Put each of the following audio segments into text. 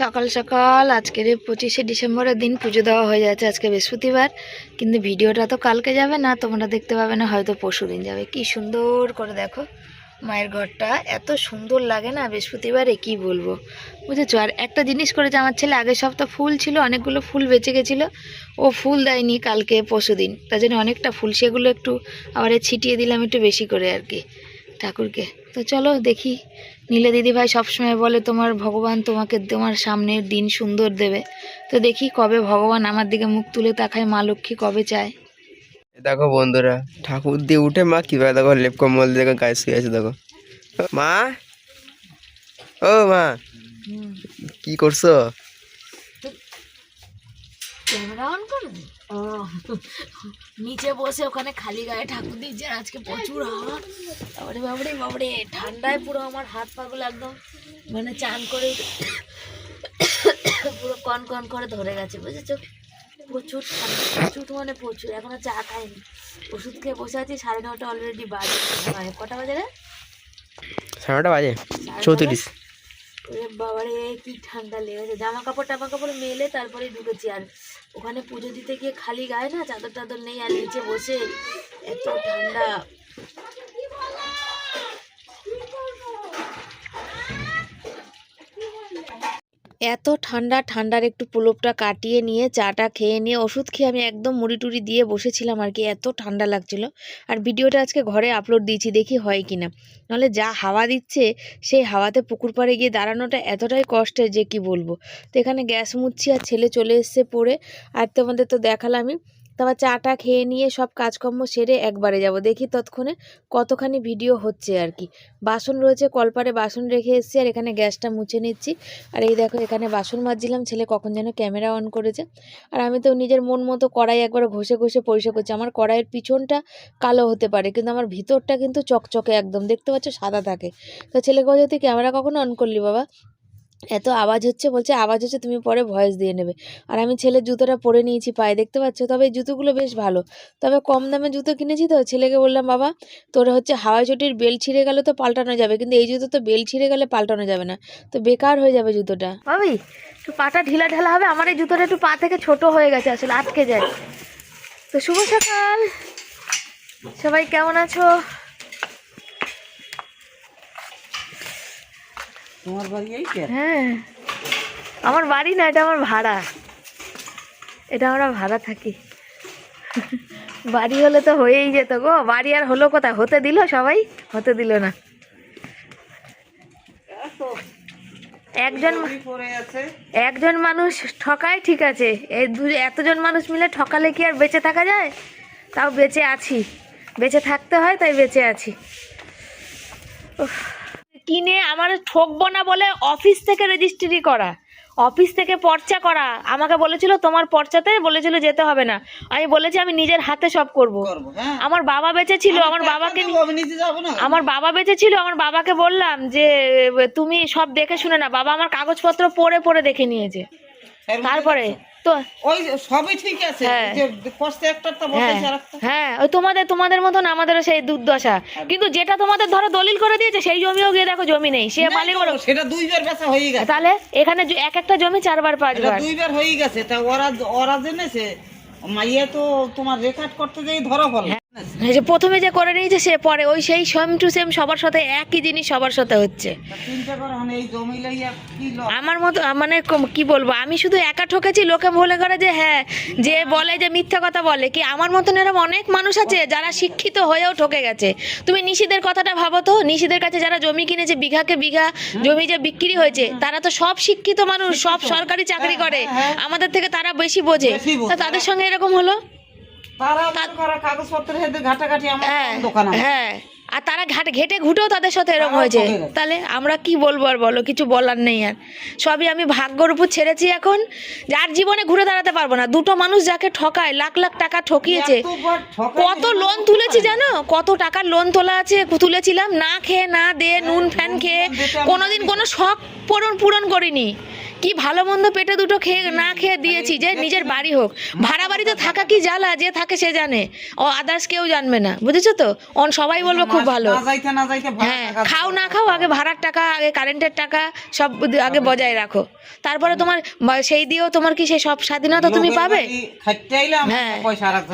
সকাল সকাল আজকের পঁচিশে ডিসেম্বরের দিন পুজো দেওয়া হয়ে যাচ্ছে আজকে বৃহস্পতিবার। কিন্তু ভিডিওটা তো কালকে যাবে না, তোমরা দেখতে পাবে না, হয়তো পরশু দিন যাবে। কি সুন্দর করে দেখো মায়ের ঘরটা, এত সুন্দর লাগে না বৃহস্পতিবারে, কি বলব? বুঝেছ? আর একটা জিনিস করেছে আমার ছেলে আগের সপ্তাহ ফুল ছিল, অনেকগুলো ফুল বেঁচে গেছিল, ও ফুল দেয়নি কালকে, পরশু দিন। তার জন্য অনেকটা ফুল, সেগুলো একটু আবার ছিটিয়ে দিলাম একটু বেশি করে আর কি ঠাকুরকে। তো চলো দেখি নীলা দিদিভাই সবসময় বলে তোমার ভগবান তোমাকে তোমার সামনের দিন সুন্দর দেবে। তো দেখি কবে ভগবান আমার দিকে মুখ তুলে তাকায় মা লক্ষ্মী কবে চায়? দেখো বন্ধুরা ঠাকুর দিয়ে উঠে মা কীভাবে দেখো লেপ কম্বল দেখো গায়ে শুয়ে আছে দেখো। মা ও মা কি করছ ক্যামেরা অন করে ও নিচে বসে ওখানে খালি গায়ে ঠাকুর দিচ্ছে আর আজকে প্রচুর হাওয়া। বাবারে বাবরে বাবারে ঠান্ডায় পুরো আমার হাত পাগুলো একদম মানে চান করে পুরো কন কন করে ধরে গেছে বুঝেছ? প্রচুর ঠান্ডা প্রচুর মানে প্রচুর এখনও চা খাইনি। ওষুধ খেয়ে বসে আছি সাড়ে নটা অলরেডি বাজে মানে কটা বাজে রে? সাড়ে নটা বাজে চৌত্রিশ। বাবারে কি ঠান্ডা লেগেছে। জামা কাপড় টামা কাপড় মেলে তারপরে ঢুকেছি আর ওখানে পুজো দিতে গিয়ে খালি গায়ে না চাদর টাদর নেই আর নিচে বসে এত ঠান্ডা। এত ঠান্ডা, ঠান্ডার একটু পুলপটা কাটিয়ে নিয়ে চাটা খেয়ে নিয়ে ওষুধ খেয়ে আমি একদম মুড়ি টুড়ি দিয়ে বসেছিলাম আর কি, এত ঠান্ডা লাগছিল। আর ভিডিওটা আজকে ঘরে আপলোড দিয়েছি, দেখি হয় কি না নাহলে যা হাওয়া দিচ্ছে, সেই হাওয়াতে পুকুর পাড়ে গিয়ে দাঁড়ানোটা এতটাই কষ্টের যে কি বলব। তো এখানে গ্যাস মুচ্ছি আর ছেলে চলে এসছে পড়ে। আর তোমাদের তো দেখালামই তারপর চাটা খেয়ে নিয়ে সব কাজকর্ম সেরে একবারে যাব। দেখি তৎক্ষণে কতখানি ভিডিও হচ্ছে আর কি। বাসন রয়েছে, কলপারে বাসন রেখে এসেছি আর এখানে গ্যাসটা মুছে নিচ্ছি। আর এই দেখো এখানে বাসন মাজছিলাম, ছেলে কখন যেন ক্যামেরা অন করেছে। আর আমি তো নিজের মন মতো কড়াই একবার ঘষে ঘষে পরিষ্কার করছি। আমার কড়াইয়ের পিছনটা কালো হতে পারে, কিন্তু আমার ভিতরটা কিন্তু চকচকে একদম, দেখতে পাচ্ছ সাদা থাকে। তো ছেলেকে বলছে, তুই ক্যামেরা কখনো অন করলি বাবা? এত আওয়াজ হচ্ছে বলছে, আওয়াজ হচ্ছে তুমি পরে ভয়েস দিয়ে নেবে। আর আমি ছেলের জুতোটা পরে নিয়েছি পায়ে, দেখতে পাচ্ছ? তবে এই জুতোগুলো বেশ ভালো। তবে কম দামে জুতো কিনেছি তো, ছেলেকে বললাম, বাবা, তোর হচ্ছে হাওয়াই চটির বেল ছিঁড়ে গেলে তো পাল্টানো যাবে, কিন্তু এই জুতো তো বেল ছিঁড়ে গেলে পাল্টানো যাবে না। তো বেকার হয়ে যাবে জুতোটা। ভাবি, একটু পাটা ঢিলা ঢালা হবে, আমার এই জুতোটা একটু পা থেকে ছোট হয়ে গেছে, আসলে আটকে যায়। তো শুভ সকাল। সবাই কেমন আছো? তোমার বাড়ি এই হ্যাঁ। আমার বাড়ি না এটা আমার ভাড়া। এটা আমরা ভাড়া থাকি। বাড়ি হলে তো হয়েই যেত গো। বাড়ি আর হলো কোথায়? হতে দিল সবাই? হতে দিল না। একজন একজন মানুষ ঠকায় ঠিক আছে। এই দু এতজন মানুষ মিলে ঠকালে কি আর বেঁচে থাকা যায়? তাও বেঁচে আছি। বেঁচে থাকতে হয় তাই বেঁচে আছি। কিনে আমার ঠকবো না বলে অফিস থেকে রেজিস্ট্রি করা। অফিস থেকে পর্চা করা। আমাকে বলেছিল তোমার পর্চাতে বলেছিল যেতে হবে না। আমি বলেছি আমি নিজের হাতে সব করব। হ্যাঁ। আমার বাবা বেঁচে ছিল আমার বাবাকে আমার বাবা বেঁচে ছিল আমার বাবাকে বললাম যে তুমি সব দেখে শুনে না বাবা আমার কাগজপত্র পড়ে পড়ে দেখে নিয়েছে। তারপরে তো ওই সবই ঠিক আছে। কষ্টে একটা তো হ্যাঁ। বসেছে আর একটা ওই তোমাদের তোমাদের মতন আমাদেরও সেই দুর্দশা। কিন্তু যেটা তোমাদের ধরো দলিল করে দিয়েছে সেই জমিও গিয়ে দেখো জমি নেই সে মালিক বলো সেটা দুইবার বেচা হয়ে গেছে। তাহলে এখানে এক একটা জমি চারবার পাঁচবার। দুইবার হয়ে গেছে। তা ওরা ওরা জেনেছে? মাইয়া তো তোমার রেকর্ড করতে যাই ধরা যে প্রথমে যে করে নিয়েছে সে পরে ওই সেই সেম টু সেম সবার সাথে একই জিনিস সবার সাথে হচ্ছে। মানে আমার মতো মানে কি বলব আমি শুধু একা ঠকেছি লোকে বলে করে যে হ্যাঁ যে বলে যে মিথ্যা কথা বলে কি আমার মতন এরকম অনেক মানুষ আছে যারা শিক্ষিত হয়েও ঠকে গেছে। তুমি নিশিদের কথাটা ভাবো তো নিশিদের কাছে যারা জমি কিনেছে বিঘাকে বিঘা জমি যে বিক্রি হয়েছে তারা তো সব শিক্ষিত মানুষ সব সরকারি চাকরি করে আমাদের থেকে তারা বেশি বোঝে। তাদের সঙ্গে এরকম হলো? হ্যাঁ হ্যাঁ। আর তারা ঘাট ঘেটে ঘুটেও তাদের সাথে এরকম হয়েছে। তাহলে আমরা কি বলব আর বলো? কিছু বলার নেই আর। সবই আমি ভাগ্যর উপর ছেড়েছি এখন। যার জীবনে ঘুরে দাঁড়াতে পারব না। দুটো মানুষ যাকে ঠকায় লাখ লাখ টাকা ঠকিয়েছে। কত লোন তুলেছি জানো? কত টাকার লোন তোলা আছে তুলেছিলাম। না খেয়ে না দে নুন ফ্যান খেয়ে। কোনোদিন কোনো শখ পূরণ পূরণ করিনি। কি ভালো মন্দ পেটে দুটো খেয়ে না খেয়ে দিয়েছি যে নিজের বাড়ি হোক। ভাড়া বাড়িতে থাকা কি জ্বালা যে থাকে সে জানে। ও আদার্স কেউ জানবে না বুঝেছ তো? অন সবাই বলবে খুব ভালো। হ্যাঁ খাও না খাও আগে ভাড়ার টাকা আগে কারেন্টের টাকা সব আগে বজায় রাখো। তারপরে তোমার সেই দিয়েও তোমার কি সেই সব স্বাধীনতা তুমি পাবে? হ্যাঁ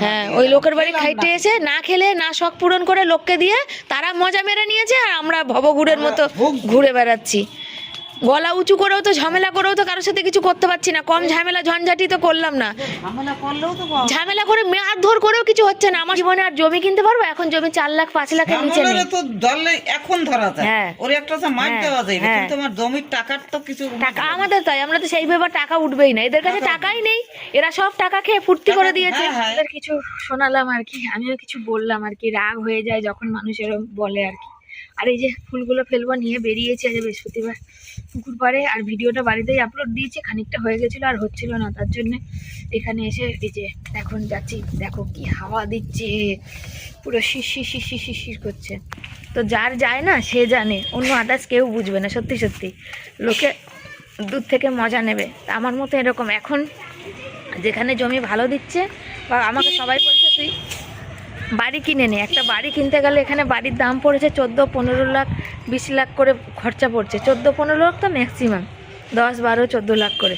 হ্যাঁ ওই লোকের বাড়ি খাইতে এসে না খেলে না শখ পূরণ করে লোককে দিয়ে তারা মজা মেরে নিয়েছে আর আমরা ভবঘুরের মতো ঘুরে বেড়াচ্ছি। গলা উঁচু করেও তো ঝামেলা করেও তো কারোর সাথে কিছু করতে পারছি না। কম ঝামেলা ঝঞ্ঝাটি তো করলাম না। ঝামেলা করলেও তো পাবো। ঝামেলা করে মারধর করেও কিছু হচ্ছে না। আমার জীবনে আর জমি কিনতে পারব? এখন জমি চার লাখ পাঁচ লাখের নিচে নেই। তো ধরলে এখন ধরা যায়। হ্যাঁ। ওর একটা আছে মার হ্যাঁ, দেওয়া যায় হ্যাঁ। কিন্তু আমার জমির টাকার তো কিছু টাকা আমাদের তাই আমরা তো সেইভাবে টাকা উঠবেই না। এদের কাছে টাকাই নেই। এরা সব টাকা খেয়ে ফুর্তি করে দিয়েছে। এদের কিছু শোনালাম আর কি আমিও কিছু বললাম আর কি। রাগ হয়ে যায় যখন মানুষ এরকম বলে আর কি। আর এই যে ফুলগুলো ফেলব, নিয়ে বেরিয়েছে আজ বৃহস্পতিবার পুকুর পাড়ে আর ভিডিওটা বাড়িতেই আপলোড দিয়েছি, খানিকটা হয়ে গেছিল আর হচ্ছিল না, তার জন্য এখানে এসে এই যে এখন যাচ্ছি, দেখো কি হাওয়া দিচ্ছে, পুরো শিরশির শিরশির শিরশির করছে। তো যার যায় না, সে জানে, অন্য আদার্স কেউ বুঝবে না, সত্যি সত্যি। লোকে দূর থেকে মজা নেবে আমার মতো এরকম। এখন যেখানে জমি ভালো দিচ্ছে, বা আমাকে সবাই বলছে, তুই বাড়ি কিনে নে। একটা বাড়ি কিনতে গেলে এখানে বাড়ির দাম পড়েছে চোদ্দ, পনেরো লাখ, বিশ লাখ করে খরচা পড়ছে। চোদ্দ, পনেরো লাখ তো ম্যাক্সিমাম দশ, বারো, চোদ্দ লাখ করে।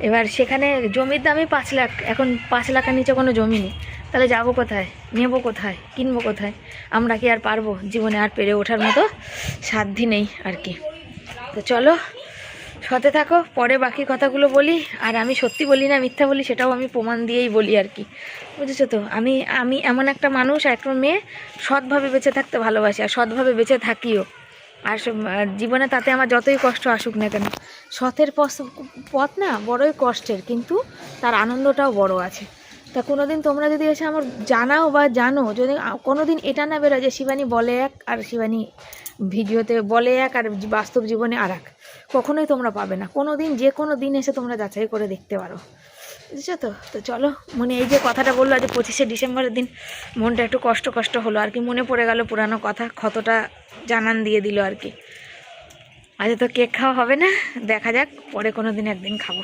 এবার সেখানে জমির দামই পাঁচ লাখ। এখন পাঁচ লাখের নিচে কোনো জমি নেই। তাহলে যাব কোথায়? নেব কোথায়? কিনবো কোথায়? আমরা কি আর পারব? জীবনে আর পেরে ওঠার মতো সাধ্যি নেই আর কি। তো চলো সাথে থাকো, পরে বাকি কথাগুলো বলি। আর আমি সত্যি বলি না, মিথ্যা বলি, সেটাও আমি প্রমাণ দিয়েই বলি আর কি। বুঝেছ তো? আমি আমি এমন একটা মানুষ, আর একটা মেয়ে, সৎভাবে বেঁচে থাকতে ভালোবাসি, আর সৎভাবে বেঁচে থাকিও। আর জীবনে তাতে আমার যতই কষ্ট আসুক না কেন, সতের পথ- না বড়ই কষ্টের, কিন্তু তার আনন্দটাও বড় আছে। তা কোনোদিন তোমরা যদি এসে আমার জানাও বা জানো, যদি, আ- কোনোদিন এটা না বেরোয় যে শিবানী বলে এক, আর শিবানী ভিডিওতে বলে এক, আর বাস্তব জীবনে আর এক। কখনোই তোমরা পাবে না। কোনো দিন যে কোনো দিন এসে তোমরা যাচাই করে দেখতে পারো। বুঝেছ তো? তো চলো, মনে এই যে কথাটা বলল আজ পঁচিশে ডিসেম্বরের দিন মনটা একটু কষ্ট কষ্ট হলো। আর কি মনে পড়ে গেল পুরানো কথা, ক্ষতটা জানান দিয়ে দিল আর কি। আজ তো কেক খাওয়া হবে না, দেখা যাক, পরে কোনো দিন একদিন খাব।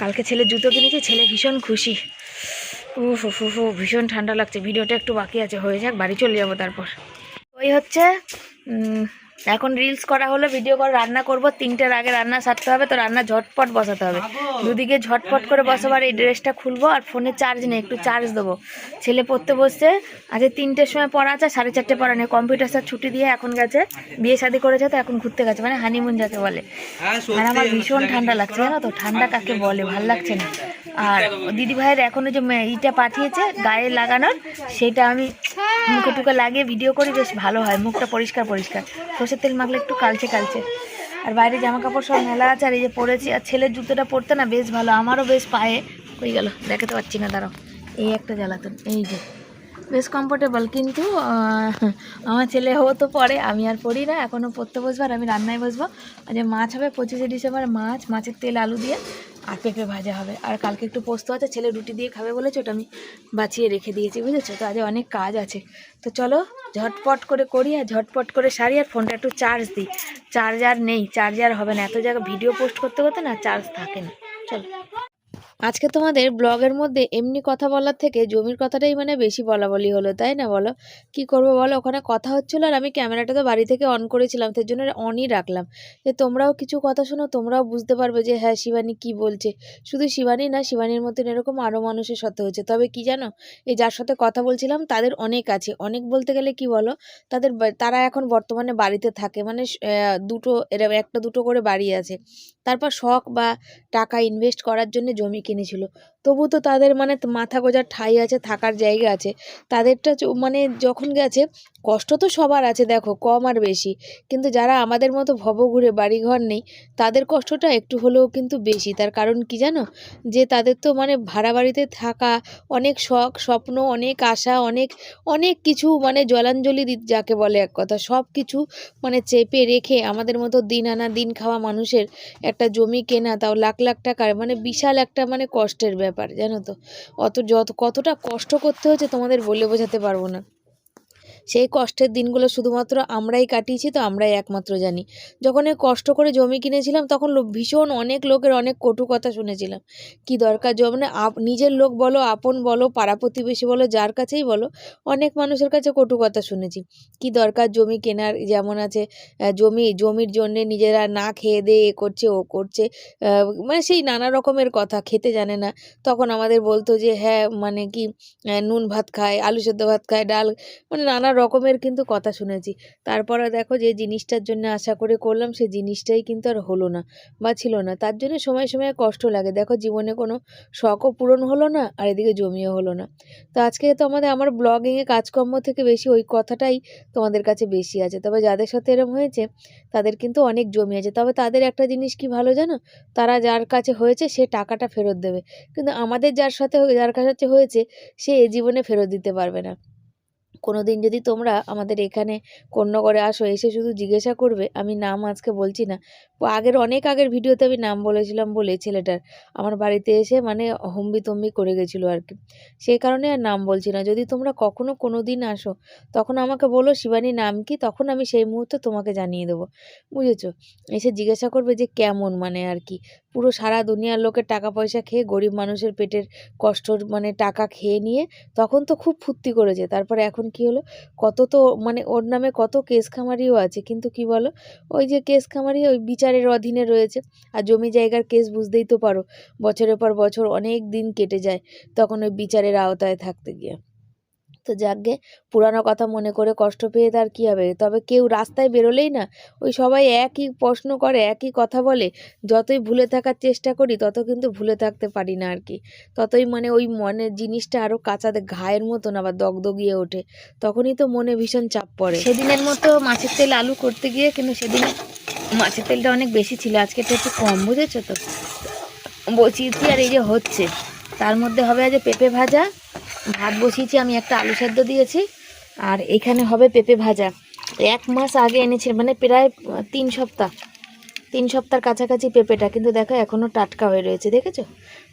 কালকে ছেলে জুতো কিনেছি, ছেলে ভীষণ খুশি। উফ উফ উফ ভীষণ ঠান্ডা লাগছে, ভিডিওটা একটু বাকি আছে, হয়ে যাক, বাড়ি চলে যাব তারপর। ওই হচ্ছে এখন রিলস করা হলো ভিডিও করে রান্না করব তিনটের আগে রান্না সারতে হবে তো রান্না ঝটপট বসাতে হবে। দুদিকে ঝটপট করে বসাবার এই ড্রেসটা খুলবো আর ফোনে চার্জ নেই একটু চার্জ দেবো। ছেলে পড়তে বসছে আজকে তিনটের সময় পড়া আছে সাড়ে চারটে পড়া নেই। কম্পিউটার স্যার ছুটি দিয়ে এখন গেছে বিয়ে শাদি করেছে তো এখন ঘুরতে গেছে মানে হানিমুন যাকে বলে। আর আমার ভীষণ ঠান্ডা লাগছে জানো তো? ঠান্ডা কাকে বলে? ভালো লাগছে না। আর দিদি ভাইয়ের এখনও যে ইটা পাঠিয়েছে গায়ে লাগানোর সেটা আমি মুখে টুকে লাগিয়ে ভিডিও করি বেশ ভালো হয় মুখটা পরিষ্কার পরিষ্কার। সর্ষের তেল মাখলে একটু কালচে কালচে। আর বাইরে জামা কাপড় সব মেলা আছে, আর এই যে পরেছি, আর ছেলের জুতোটা পরতে না বেশ ভালো, আমারও বেশ পায়ে হয়ে গেল, দেখাতে পাচ্ছি না, দাঁড়াও। এই একটা জ্বালাতন, এই যে। বেশ কমফোর্টেবল কিন্তু আমার ছেলে হো তো পরে, আমি আর পড়ি না এখনও পড়তে বসবো আর আমি রান্নায় বসবো। যে মাছ হবে, পঁচিশে ডিসেম্বর মাছ, মাছের তেল, আলু দিয়ে। আর পেঁপে ভাজা হবে। আর কালকে একটু পোস্ত আছে, ছেলে রুটি দিয়ে খাবে বলেছে, ওটা আমি বাঁচিয়ে রেখে দিয়েছি, বুঝেছ? তো আজ অনেক কাজ আছে। তো চলো, ঝটপট করে করি আর ঝটপট করে সারি আর ফোনটা একটু চার্জ দিই। চার্জার নেই চার্জার হবে না। এত জায়গায় ভিডিও পোস্ট করতে করতে না চার্জ থাকে না। চলো। আজকে তোমাদের ব্লগের মধ্যে এমনি কথা বলার থেকে জমির কথাটাই মানে বেশি বলা বলি হলো, তাই না বলো? কি করব বলো? ওখানে কথা হচ্ছিল আর আমি ক্যামেরাটা তো বাড়ি থেকে অন করেছিলাম সেই জন্য অনই রাখলাম। যে তোমরাও কিছু কথা শোনো, তোমরাও বুঝতে পারবে যে হ্যাঁ শিবানী কি বলছে। শুধু শিবানী না, শিবানীর মতন এরকম আরও মানুষের সাথে হচ্ছে তবে কি জানো? এই যার সাথে কথা বলছিলাম, তাদের অনেক আছে। অনেক বলতে গেলে কি বলো? তাদের তারা এখন বর্তমানে বাড়িতে থাকে। মানে দুটো, এরা একটা দুটো করে বাড়ি আছে। তারপর শখ বা টাকা ইনভেস্ট করার জন্য জমি কিনেছিল। তবু তো তাদের মানে মাথা গোজার ঠাঁই আছে, থাকার জায়গা আছে। তাদেরটা মানে যখন গেছে, কষ্ট তো সবার আছে, দেখো, কম আর বেশি। কিন্তু যারা আমাদের মতো ভবঘুরে বাড়িঘর নেই, তাদের কষ্টটা একটু হলেও কিন্তু বেশি। তার কারণ কি জানো? যে তাদের তো মানে ভাড়া বাড়িতে থাকা, অনেক শখ, স্বপ্ন, অনেক আশা, অনেক অনেক কিছু মানে জলাঞ্জলি যাকে বলে এক কথা, সব কিছু মানে চেপে রেখে আমাদের মতো দিন আনা, দিন খাওয়া মানুষের একটা জমি কেনা, তাও লাখ লাখ টাকার মানে বিশাল একটা মানে কষ্টের ব্যাপার। জানো তো? অত যত কতটা কষ্ট করতে হচ্ছে তোমাদের বলে বোঝাতে পারব না। সেই কষ্টের দিনগুলো শুধুমাত্র আমরাই কাটিয়েছি, তো আমরাই একমাত্র জানি। যখন এই কষ্ট করে জমি কিনেছিলাম, তখন ভীষণ অনেক লোকের অনেক কটু কথা শুনেছিলাম। কি দরকার মানে নিজের লোক বলো, আপন বলো, পাড়া প্রতিবেশী বলো, যার কাছেই বলো, অনেক মানুষের কাছে কটু কথা শুনেছি। কি দরকার জমি কেনার যেমন আছে জমি, জমির জন্যে নিজেরা না খেয়ে দিয়ে এ করছে, ও করছে মানে সেই নানা রকমের কথা, খেতে জানে না। তখন আমাদের বলতো যে হ্যাঁ মানে কি নুন ভাত খায়, আলু সেদ্ধ ভাত খায়, ডাল মানে নানা রকমের কিন্তু কথা শুনেছি। তারপরে দেখো যে জিনিসটার জন্য আশা করে করলাম, সে জিনিসটাই কিন্তু আর হলো না বা ছিল না। তার জন্য সময় সময় কষ্ট লাগে। দেখো জীবনে কোনো শখও পূরণ হলো না, আর এদিকে জমিও হলো না। তো আজকে তো আমাদের, আমার ব্লগিংয়ে কাজকর্ম থেকে বেশি ওই কথাটাই তোমাদের কাছে বেশি আছে। তবে যাদের সাথে এরম হয়েছে, তাদের কিন্তু অনেক জমি আছে। তবে তাদের একটা জিনিস কি ভালো জানো? তারা যার কাছে হয়েছে, সে টাকাটা ফেরত দেবে। কিন্তু আমাদের যার সাথে যার কাছে হয়েছে, সে এ জীবনে ফেরত দিতে পারবে না। কোনো দিন যদি তোমরা আমাদের এখানে কন্যাগড়ে আসো, এসে শুধু জিজ্ঞাসা করবে, আমি নাম আজকে বলছি না। আগের, অনেক আগের ভিডিওতে আমি নাম বলেছিলাম বলে ছেলেটার। আমার বাড়িতে এসে মানে হম্বি তম্বি করে গেছিল আর কি। সেই কারণে আর নাম বলছি না। যদি তোমরা কখনো কোনো দিন আসো, তখন আমাকে বলো, শিবানী নাম কি? তখন আমি সেই মুহূর্তে তোমাকে জানিয়ে দেবো। বুঝেছ? এসে জিজ্ঞাসা করবে যে কেমন মানে আর কি। পুরো সারা দুনিয়ার লোকের টাকা পয়সা খেয়ে গরিব মানুষের পেটের কষ্টর মানে টাকা খেয়ে নিয়ে তখন তো খুব ফুর্তি করেছে। তারপরে এখন কি হলো? কত তো মানে ওর নামে কত কেস খামারিও আছে, কিন্তু কি বলো? ওই যে কেস খামারি ওই বিচারের অধীনে রয়েছে। আর জমি জায়গার কেস বুঝতেই তো পারো, বছরের পর বছর অনেক দিন কেটে যায়, তখন ওই বিচারের আওতায় থাকতে গিয়ে। তো যাকগে পুরানো কথা মনে করে কষ্ট পেয়ে তার কী হবে? তবে কেউ রাস্তায় বেরোলেই না? ওই সবাই একই প্রশ্ন করে, একই কথা বলে। যতই ভুলে থাকার চেষ্টা করি, তত কিন্তু ভুলে থাকতে পারি না আর কি। ততই মানে ওই মনের জিনিসটা আরও কাঁচাতে ঘায়ের মতন আবার দগদগিয়ে ওঠে। তখনই তো মনে ভীষণ চাপ পড়ে। সেদিনের মতো মাছের তেল আলু করতে গিয়ে কিন্তু সেদিন মাছের তেলটা অনেক বেশি ছিল। আজকে তো একটু কম, বুঝেছ তো? বসিয়েছি আর এই যে হচ্ছে। তার মধ্যে হবে আজ পেঁপে ভাজা। ভাত বসিয়েছি, আমি একটা আলু সেদ্ধ দিয়েছি। আর এখানে হবে পেঁপে ভাজা। এক মাস আগে এনেছি মানে প্রায় তিন সপ্তাহ। তিন সপ্তাহের কাছাকাছি পেঁপেটা, কিন্তু দেখো এখনও টাটকা হয়ে রয়েছে, দেখেছ?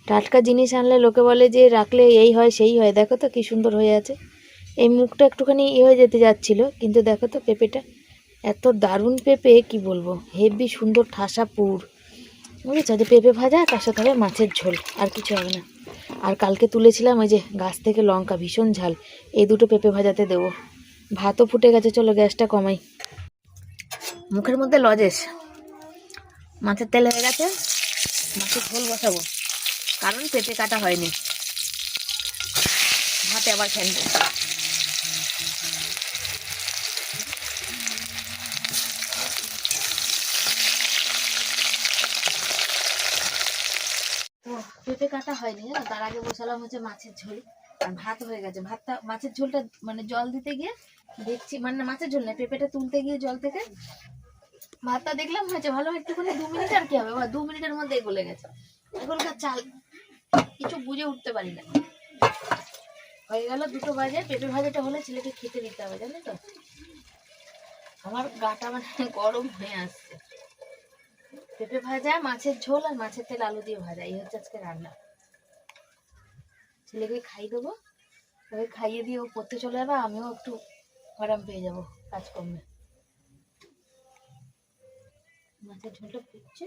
টাটকা জিনিস আনলে লোকে বলে যে, রাখলে এই হয়, সেই হয়। দেখো তো কী সুন্দর হয়ে আছে। এই মুখটা একটুখানি ইয়ে হয়ে যেতে যাচ্ছিল, কিন্তু দেখো তো পেঁপেটা। এত দারুণ পেঁপে, কি বলব? হেভি সুন্দর ঠাসা পুর। বুঝেছ? যে পেঁপে ভাজা, তার সাথে হবে মাছের ঝোল, আর কিছু হবে না। আর কালকে তুলেছিলাম ওই যে গাছ থেকে লঙ্কা, ভীষণ ঝাল। এই দুটো পেঁপে ভাজাতে দেবো। ভাতও ফুটে গেছে, চলো গ্যাসটা কমাই। মুখের মধ্যে লজেস। মাছের তেল হয়ে গেছে মাছের ঝোল বসাবো। কারণ পেঁপে কাটা হয়নি। ভাতে আবার ফেলব তো পেঁপে কাটা হয়নি, জানো? তার আগে বসালাম হচ্ছে মাছের ঝোল, আর ভাত হয়ে গেছে। ভাতটা, মাছের ঝোলটা মানে জল দিতে গিয়ে দেখছি মানে মাছের ঝোল না পেঁপেটা তুলতে গিয়ে জল থেকে ভাতটা দেখলাম হয়েছে ভালো, একটুখানি দু মিনিট আর কি হবে, বা দু মিনিটের মধ্যে গলে গেছে। এখনকার চাল, কিছু বুঝে উঠতে পারি না। হয়ে গেল দুটো বাজে, পেঁপে ভাজাটা হলে ছেলেকে খেতে দিতে হবে, জানো তো? আমার গাটা মানে গরম হয়ে আসছে। পেঁপে ভাজা, মাছের ঝোল আর মাছের তেল আলু দিয়ে ভাজা, এই হচ্ছে আজকে রান্না। ছেলেকে খাই দেবো। ওকে খাইয়ে দিয়ে ও পড়তে চলে যাবে, আমিও একটু আরাম পেয়ে যাব কাজকর্মে। মাছের ঝোলটা ফুটছে।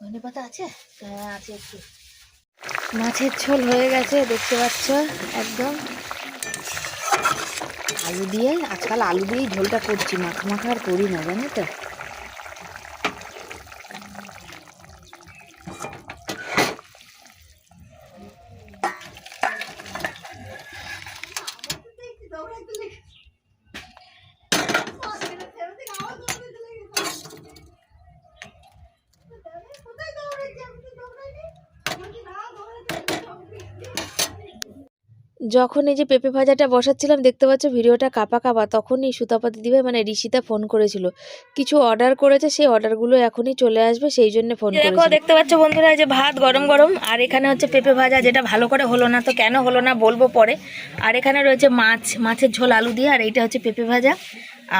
ধনে পাতা আছে? হ্যাঁ আছে একটু। মাছের ঝোল হয়ে গেছে, দেখতে পাচ্ছ, একদম। আলু দিয়ে, আজকাল আলু দিয়েই ঝোলটা করছি, মাখা মাখা আর করি না, জানো তো? যখন এই যে পেঁপে ভাজাটা বসাচ্ছিলাম দেখতে পাচ্ছ ভিডিওটা কাপা কাপা তখনই সুতাপাতি দিবে মানে ঋষিতা ফোন করেছিল। কিছু অর্ডার করেছে সেই অর্ডারগুলো এখনই চলে আসবে সেই জন্য ফোন দেখো দেখতে পাচ্ছ বন্ধুরা এই যে ভাত গরম গরম আর এখানে হচ্ছে পেঁপে ভাজা যেটা ভালো করে হলো না তো কেন হলো না বলব পরে। আর এখানে রয়েছে মাছ মাছের ঝোল আলু দিয়ে আর এইটা হচ্ছে পেঁপে ভাজা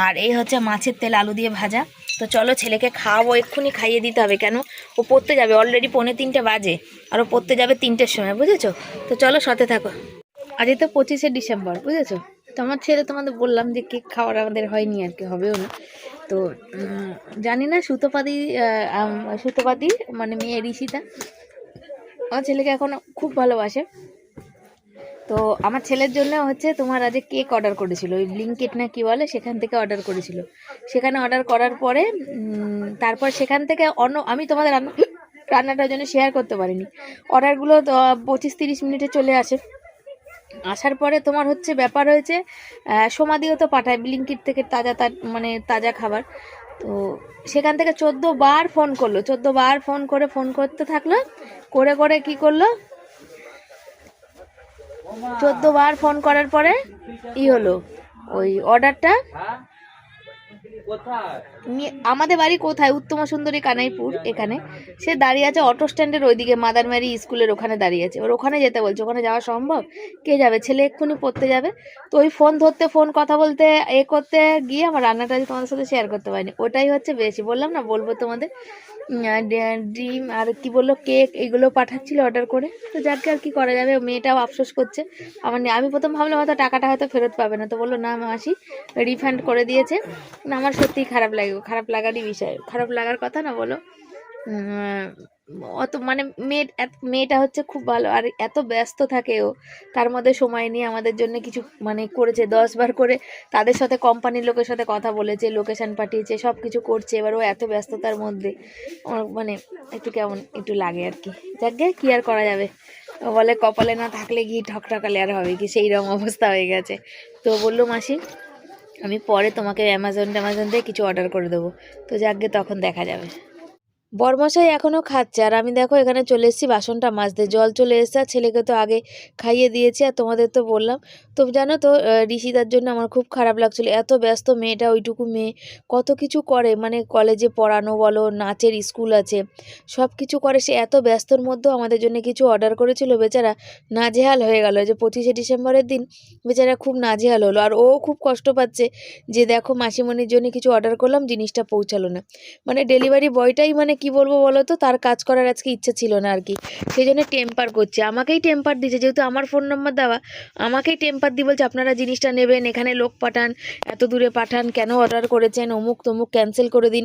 আর এই হচ্ছে মাছের তেল আলু দিয়ে ভাজা। তো চলো ছেলেকে খাওয়াবো এক্ষুনি খাইয়ে দিতে হবে কেন? ও পড়তে যাবে অলরেডি পৌনে তিনটে বাজে আর ও পড়তে যাবে তিনটের সময় বুঝেছ? তো চলো সাথে থাকো। আজই তো পঁচিশে ডিসেম্বর, বুঝেছ? তো আমার ছেলে তোমাদের বললাম যে কেক খাওয়ার আমাদের হয়নি আর কি, হবেও না। তো জানি না আম- সুতোপাতি মানে মেয়ে ঋষিতা, আমার ছেলেকে এখনও খুব ভালোবাসে। তো আমার ছেলের জন্য হচ্ছে তোমার আজকে কেক অর্ডার করেছিল, ওই ব্লিঙ্কিট না কি বলে, সেখান থেকে অর্ডার করেছিল। সেখানে অর্ডার করার পরে তারপর সেখান থেকে অন্য, আমি তোমাদের রান্না, রান্নাটার জন্য শেয়ার করতে পারিনি। অর্ডারগুলো পঁচিশ তিরিশ মিনিটে চলে আসে। আসার পরে তোমার হচ্ছে ব্যাপার হয়েছে সমাধিও তো পাঠায় ব্লিঙ্কিট থেকে তাজা মানে তাজা খাবার। তো সেখান থেকে চোদ্দ বার ফোন করল, চোদ্দ বার ফোন করে ফোন করতে থাকল, করে করে কি করল? চোদ্দ বার ফোন করার পরে ই হলো, ওই অর্ডারটা নিয়ে- আমাদের বাড়ি কোথায়? উত্তম সুন্দরী কানাইপুর এখানে। সে দাঁড়িয়ে আছে অটো স্ট্যান্ডের ওইদিকে মাদার ম্যারি স্কুলের ওখানে দাঁড়িয়ে আছে। ওর ওখানে যেতে বলছে, ওখানে যাওয়া সম্ভব? কে যাবে? ছেলে এক্ষুনি পড়তে যাবে? তো ওই ফোন ধরতে ফোন কথা বলতে, এ করতে গিয়ে আমার রান্নাটা তোমাদের সাথে শেয়ার করতে পারিনি। ওটাই হচ্ছে বেশি। বললাম না, বলব তোমাদের। ডিম আর কি বলল, কেক এগুলো পাঠাচ্ছিল অর্ডার করে। তো যাকে আর কি করা যাবে। মেয়েটাও আফসোস করছে। আমার আমি প্রথম ভাবলাম হয়তো টাকাটা হয়তো ফেরত পাবে না। তো বলল, না মাসি রিফান্ড করে দিয়েছে। না, আমার সত্যিই খারাপ লাগে। খারাপ লাগারই বিষয়। খারাপ লাগার কথা না বলো। অত মানে মেয়ে মেয়েটা হচ্ছে খুব ভালো। আর এত ব্যস্ত থাকে ও। তার মধ্যে সময় নিয়ে আমাদের জন্য কিছু মানে করেছে। দশ বার করে তাদের সাথে কোম্পানির লোকের সাথে কথা বলেছে লোকেশন পাঠিয়েছে সব কিছু করছে। এবার ও এত ব্যস্ততার মধ্যে মানে একটু কেমন একটু লাগে আর কি। যাকে কী আর করা যাবে? বলে, কপালে না থাকলে ঘি ঠকঠকালে আর হবে কি? সেই রকম অবস্থা হয়ে গেছে। তো বলল মাসি আমি পরে তোমাকে অ্যামাজন ট্যামাজন দিয়ে কিছু অর্ডার করে দেবো। তো যাকগে তখন দেখা যাবে। বরমশাই এখনও খাচ্ছে। আর আমি দেখো এখানে চলে এসেছি বাসনটা মাজতে। জল চলে এসেছে আর ছেলেকে তো আগে খাইয়ে দিয়েছি আর তোমাদের তো বললাম। তো জানো তো ঋষিদার জন্য আমার খুব খারাপ লাগছিল। এত ব্যস্ত মেয়েটা, ওইটুকু মেয়ে, কত কিছু করে? মানে কলেজে পড়ানো বলো, নাচের স্কুল আছে, সব কিছু করে। সে এত ব্যস্তর মধ্যেও আমাদের জন্য কিছু অর্ডার করেছিল। বেচারা নাজেহাল হয়ে গেল। যে পঁচিশে ডিসেম্বরের দিন, বেচারা খুব নাজেহাল হলো। আর ও খুব কষ্ট পাচ্ছে যে দেখো মাসিমণির জন্য কিছু অর্ডার করলাম, জিনিসটা পৌঁছালো না। মানে ডেলিভারি বয়টাই মানে কি বলব বলো তো? তার কাজ করার আজকে ইচ্ছে ছিল না আর কি। সেই জন্য টেম্পার করছে। আমাকেই টেম্পার দিচ্ছে যেহেতু আমার ফোন নম্বর দেওয়া, আমাকেই টেম্পার দিয়ে বলছে, আপনারা জিনিসটা নেবেন, এখানে লোক পাঠান, এত দূরে পাঠান, কেন অর্ডার করেছেন? অমুক তমুক ক্যান্সেল করে দিন।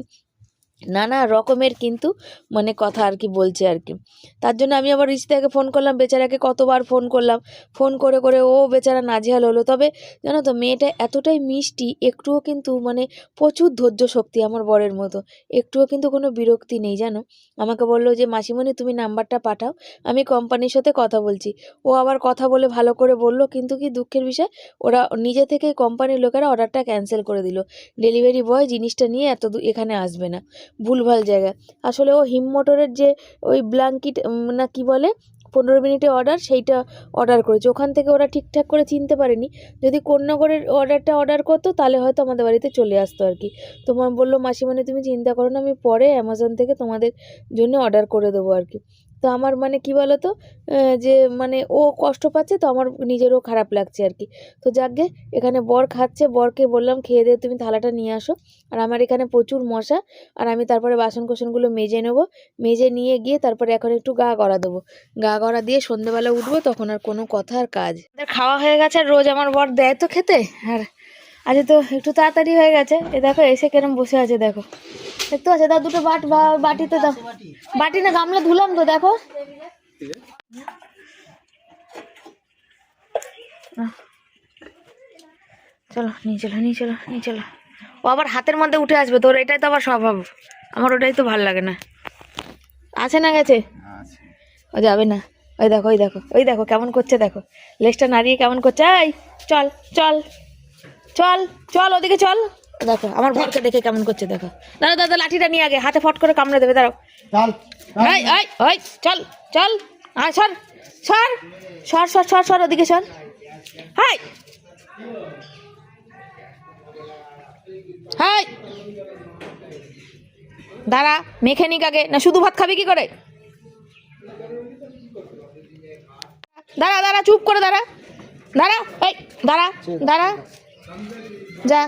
নানা রকমের কিন্তু মানে কথা আর কি বলছে আর কি। তার জন্য আমি আবার রিস্তাকে ফোন করলাম, বেচারাকে কতবার ফোন করলাম। ফোন করে করে ও বেচারা নাজেহাল হলো। তবে জানো তো, মেয়েটা এতটাই মিষ্টি, একটুও কিন্তু মানে প্রচুর ধৈর্য শক্তি আমার বরের মতো। একটুও কিন্তু কোনো বিরক্তি নেই, জানো? আমাকে বলল যে, মাসিমণি, তুমি নাম্বারটা পাঠাও, আমি কোম্পানির সাথে কথা বলছি। ও আবার কথা বলে ভালো করে বলল, কিন্তু কি দুঃখের বিষয়, ওরা নিজে থেকে কোম্পানির লোকেরা অর্ডারটা ক্যান্সেল করে দিল। ডেলিভারি বয় জিনিসটা নিয়ে এত এখানে আসবে না। ভুলভাল জায়গায়। আসলে ও হিম মোটরের যে ওই ব্ল্যাঙ্কিট না কি বলে, পনেরো মিনিটে অর্ডার সেইটা অর্ডার করেছে। ওখান থেকে ওরা ঠিকঠাক করে চিনতে পারেনি। যদি কোন্নগরের অর্ডারটা অর্ডার করতো, তাহলে হয়তো আমাদের বাড়িতে চলে আসতো আর কি। তোমার বলল, মাসিমণি, তুমি চিন্তা করো না, আমি পরে অ্যামাজন থেকে তোমাদের জন্য অর্ডার করে দেবো আর কি। তো আমার মানে কি বলো তো যে মানে ও কষ্ট পাচ্ছে তো আমার নিজেরও খারাপ লাগছে আর কি। তো যাকগে, এখানে বর খাচ্ছে, বরকে বললাম, খেয়ে দিয়ে তুমি থালাটা নিয়ে আসো। আর আমার এখানে প্রচুর মশা, আর আমি তারপরে বাসন কোসনগুলো মেজে নেব। মেজে নিয়ে গিয়ে তারপরে এখন একটু গা গড়া দেবো। গা গড়া দিয়ে সন্ধ্যেবেলা উঠবো, তখন আর কোনো কথা আর কাজ। খাওয়া হয়ে গেছে, আর রোজ আমার বর দেয় তো খেতে? আর আজকে তো, একটু তাড়াতাড়ি হয়ে গেছে। এ দেখো, এসে কেরম বসে আছে, দেখো। দেখতে আছে দাও, দুটো বাট বাটিতে দাও। বাটি না, গামলা ধুলাম তো, দেখো। চলো, নিয়ে চলো নিয়ে চলো নিয়ে চলো। ও আবার হাতের মধ্যে উঠে আসবে, তোর এটাই তো আবার স্বভাব। আমার ওটাই তো ভালো লাগে না। আছে না গেছে? ও যাবে না। ওই দেখো ওই দেখো ওই দেখো, কেমন করছে, দেখো। লেজটা নাড়িয়ে কেমন করছে? এই, চল চল। চল চল ওদিকে চল। দেখো আমার ভরকে দেখে কেমন করছে দেখো। দাদা দাদা লাঠিটা নিয়ে আগে হাতে ফট করে কামড়ে দেবে দাঁড়াও। এই চল চল। আয় সর সর সর সর সর সর ওদিকে সর। হাই। হাই। দাঁড়া মেখে নিক আগে। না শুধু ভাত খাবি কি করে? দাঁড়া দাঁড়া চুপ করে দাঁড়া। দাঁড়া এই দাঁড়া দাঁড়া। যা।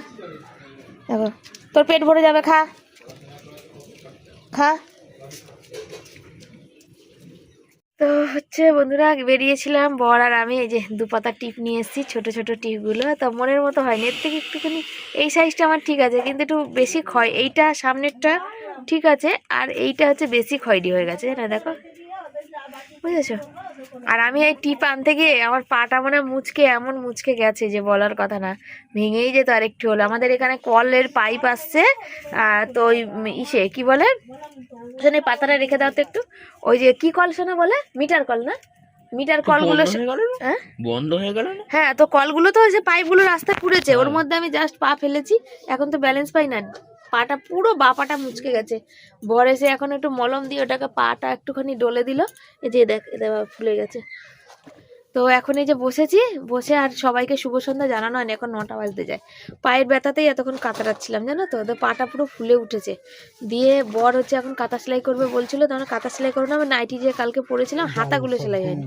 দেখো তোর পেট ভরে যাবে, খা। খা। তো হচ্ছে বন্ধুরা বেরিয়েছিলাম, বর আর আমি এই যে দু পাতা টিপ নিয়ে এসেছি, ছোট ছোট টিপগুলো। তো মনের মতো হয়নি, এর থেকে একটুখানি এই সাইজটা আমার ঠিক আছে, কিন্তু একটু বেশি ক্ষয়, এইটা সামনেরটা ঠিক আছে, আর এইটা হচ্ছে বেশি খয়েরি হয়ে গেছে না দেখো। বুঝেছ? আর আমি এই টিপ আনতে গিয়ে আমার পাটা মানে মুচকে এমন মুচকে গেছে যে বলার কথা না। ভেঙেই যেত আর একটু হলো। আমাদের এখানে কলের পাইপ আসছে তো ওই ইসে কি বলে? শোনে পাতাটা রেখে দাও তো একটু। ওই যে কি কল শোনা বলে? মিটার কল না? মিটার কলগুলো হ্যাঁ বন্ধ হয়ে গেল হ্যাঁ তো কলগুলো তো ওই যে পাইপগুলো রাস্তায় পুড়েছে ওর মধ্যে আমি জাস্ট পা ফেলেছি এখন তো ব্যালেন্স পাই না। পাটা পুরো বা পাটা মুচকে গেছে। বর সে এখন একটু মলম দিয়ে ওটাকে পাটা একটুখানি ডলে দিল। এই যে দেখ, ফুলে গেছে। তো এখন এই যে বসেছি বসে আর সবাইকে শুভ সন্ধ্যা জানানো হয়নি এখন নটা বাজতে যায়। পায়ের ব্যথাতেই এতক্ষণ কাতারাচ্ছিলাম জানো তো? তো পাটা পুরো ফুলে উঠেছে। দিয়ে বর হচ্ছে এখন কাঁথা সেলাই করবে বলছিল তখন কাঁথা সেলাই করব না আমি নাইটি যে কালকে পরেছিলাম হাতাগুলো সেলাই হয়নি।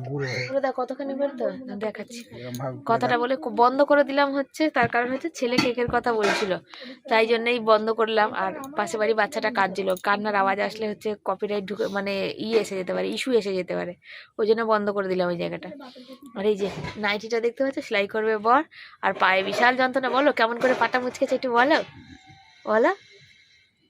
দেখ কতখানি বেরোতে দেখাচ্ছি। কথাটা বলে বন্ধ করে দিলাম হচ্ছে তার কারণ হচ্ছে ছেলে কেকের কথা বলছিল। তাই জন্যই বন্ধ করলাম আর পাশে বাড়ি বাচ্চাটা কাঁদছিল। কান্নার আওয়াজ আসলে হচ্ছে কপিরাইট ঢুকে মানে ই এসে যেতে পারে ইস্যু এসে যেতে পারে। ওই জন্য বন্ধ করে দিলাম ওই জায়গাটা। আর এই যে নাইটিটা দেখতে পাচ্ছ? সেলাই করবে বর। আর পায়ে বিশাল যন্ত্রণা। বলো কেমন করে পাটা মুচকেছে একটু বলো। বলো।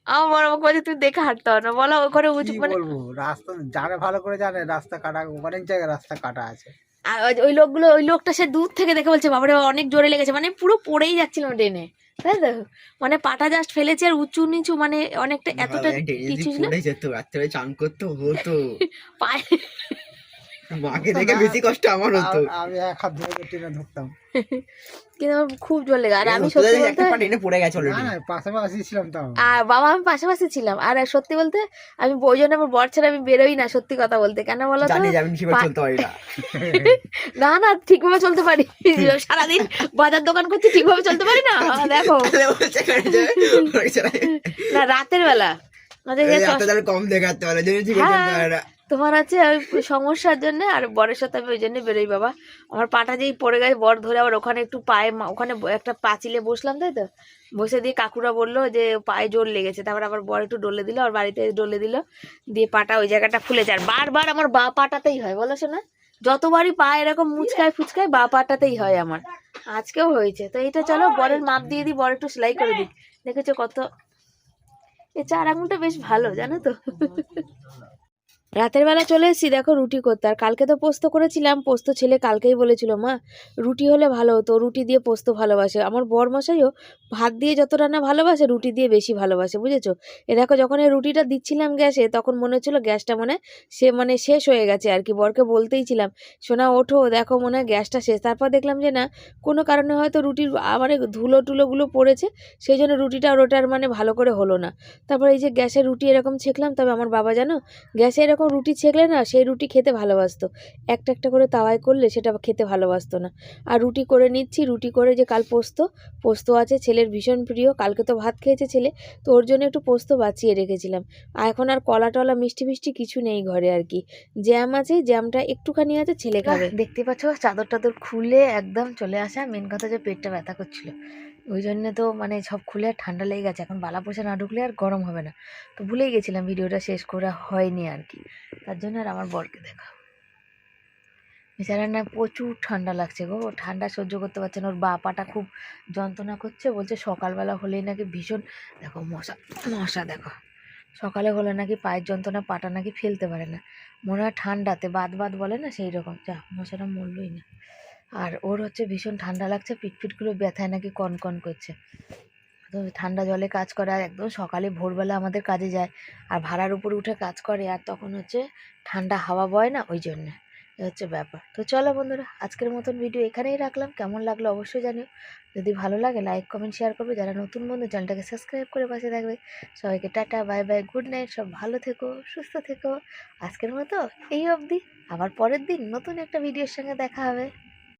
আমার বড় আমাকে বলছে তুমি দেখে হাঁটতে হবে না। বলো ওখানে উঁচু মানে রাস্তা ভালো করে জানে রাস্তা কাটা অনেক জায়গায় রাস্তা কাটা আছে। আর ওই- ওই লোকগুলো ওই লোকটা সে দূর থেকে দেখে বলছে বাবারে অনেক জোরে লেগেছে। মানে পুরো পড়েই যাচ্ছিল ট্রেনে তাই তো? মানে পাটা জাস্ট ফেলেছে আর উঁচু নিচু মানে অনেকটা এতটা কিছু ছিল। চান করতে হতো। পায়ে মাকে দেখে বেশি কষ্ট আমার হতো। আমি এক হাত ধরে টেনে ধরতাম। কিন্তু আমার খুব জোর লেগে। আর আমি সত্যি বলতে একটা টেনে পড়ে গেছে না অলরেডি না পাশাপাশি ছিলাম তো আর বাবা আমি পাশাপাশি ছিলাম। আর সত্যি বলতে আমি ওই জন্য আমার বর ছেড়ে আমি বেরোই না সত্যি কথা বলতে। কেন বলো তো? জানি আমি সেভাবে চলতে পারি না। না না ঠিকভাবে চলতে পারি। সারাদিন বাজার দোকান করছি ঠিকভাবে চলতে পারি না? দেখো। না রাতের বেলা। কম দেখাতে পারে তোমার আছে ওই সমস্যার জন্য আর বরের সাথে আমি ওই জন্য বেরোই, বাবা। আমার পাটা যেই পড়ে গেছে, বর ধরে আবার ওখানে একটু পায়ে ওখানে একটা পাঁচিলে বসলাম, তাই তো? বসে দিয়ে কাকুরা বলল যে পায়ে জোর লেগেছে। তারপর আবার বর একটু ডলে দিল, আর বাড়িতে ডলে দিল। দিয়ে পাটা ওই জায়গাটা ফুলে যায়। আর বারবার আমার বা পাটাতেই হয়, বলো শোনা। যতবারই পা এরকম মুচকায় ফুচকায়, বা পাটাতেই হয় আমার। আজকেও হয়েছে। তো এটা চলো, বরের মাপ দিয়ে দিই, বর একটু সেলাই করে দিই দেখেছ কত? এ চার আঙুলটা বেশ ভালো, জানো তো? রাতের বেলা চলে এসেছি, দেখো রুটি করতে। আর কালকে তো পোস্ত করেছিলাম, পোস্ত ছেলে কালকেই বলেছিল, মা, রুটি হলে ভালো হতো, রুটি দিয়ে পোস্ত ভালোবাসে। আমার বর মশাইও ভাত দিয়ে যত রান্না ভালোবাসে, রুটি দিয়ে বেশি ভালোবাসে, বুঝেছ? এ দেখো, যখন এই রুটিটা দিচ্ছিলাম গ্যাসে, তখন মনে হচ্ছিল গ্যাসটা মনে সে মানে শেষ হয়ে গেছে আর কি, বরকে বলতেই ছিলাম, সোনা, ওঠো। দেখো, মনে হয় গ্যাসটা শেষ। তারপর দেখলাম যে না, কোনো কারণে হয়তো রুটির মানে ধুলো টুলোগুলো পড়েছে, সেই জন্য রুটিটা আর ওটার মানে ভালো করে হলো না। তারপর এই যে গ্যাসে রুটি এরকম ছেঁকলাম, তবে আমার বাবা জানো, গ্যাসে এরকম রুটি ছেঁকলে না সেই রুটি খেতে ভালোবাসতো। একটা একটা করে তাওয়ায় করলে সেটা খেতে ভালোবাসতো না। আর রুটি করে নিচ্ছি রুটি করে যে কাল পোস্ত পোস্ত আছে ছেলের ভীষণ প্রিয় কালকে তো ভাত খেয়েছে ছেলে তো ওর জন্য একটু পোস্ত বাঁচিয়ে রেখেছিলাম। আর এখন আর কলা টলা মিষ্টি মিষ্টি কিছু নেই ঘরে আর কি। জ্যাম আছে জ্যামটা একটুখানি আছে ছেলে খাবে। দেখতে পাচ্ছ চাদর টাদর খুলে একদম চলে আসা মেন কথা যে পেটটা ব্যথা করছিল। ওই জন্য তো মানে সব খুলে আর ঠান্ডা লেগে গেছে। এখন বালা পোষা না ঢুকলে আর গরম হবে না। তো ভুলেই গেছিলাম ভিডিওটা শেষ করা, হয়নি আর কি। তার জন্য আর আমার বরকে দেখা। বেচারা না প্রচুর ঠান্ডা লাগছে গো। ঠান্ডা সহ্য করতে পারছে না। ওর বা পাটা খুব যন্ত্রণা করছে। বলছে সকালবেলা হলেই নাকি ভীষণ, দেখো মশা মশা দেখো। সকালে হলে নাকি পায়ের যন্ত্রণা, পাটা নাকি ফেলতে পারে না। মনে হয় ঠান্ডাতে বাদ বাদ বলে না সেই রকম যা, মশাটা মরলই না। আর ওর হচ্ছে ভীষণ ঠান্ডা লাগছে, পিটপিটগুলো ব্যথায় নাকি কনকন করছে। তো ঠান্ডা জলে কাজ করে আর একদম সকালে ভোরবেলা আমাদের কাজে যায়, আর ভাড়ার উপরে উঠে কাজ করে, আর তখন হচ্ছে ঠান্ডা হাওয়া বয় না, ওই জন্যে। এ হচ্ছে ব্যাপার। তো চলো বন্ধুরা, আজকের মতন ভিডিও এখানেই রাখলাম। কেমন লাগল অবশ্যই জানিও। যদি ভালো লাগে লাইক কমেন্ট শেয়ার করবে। যারা নতুন বন্ধু, চ্যানেলটাকে সাবস্ক্রাইব করে পাশে থাকবে। সবাইকে tata bye bye good night সব ভালো থেকো, সুস্থ থেকো। আজকের মতো এই অবধি। আবার পরের দিন নতুন একটা ভিডিওর সঙ্গে দেখা হবে।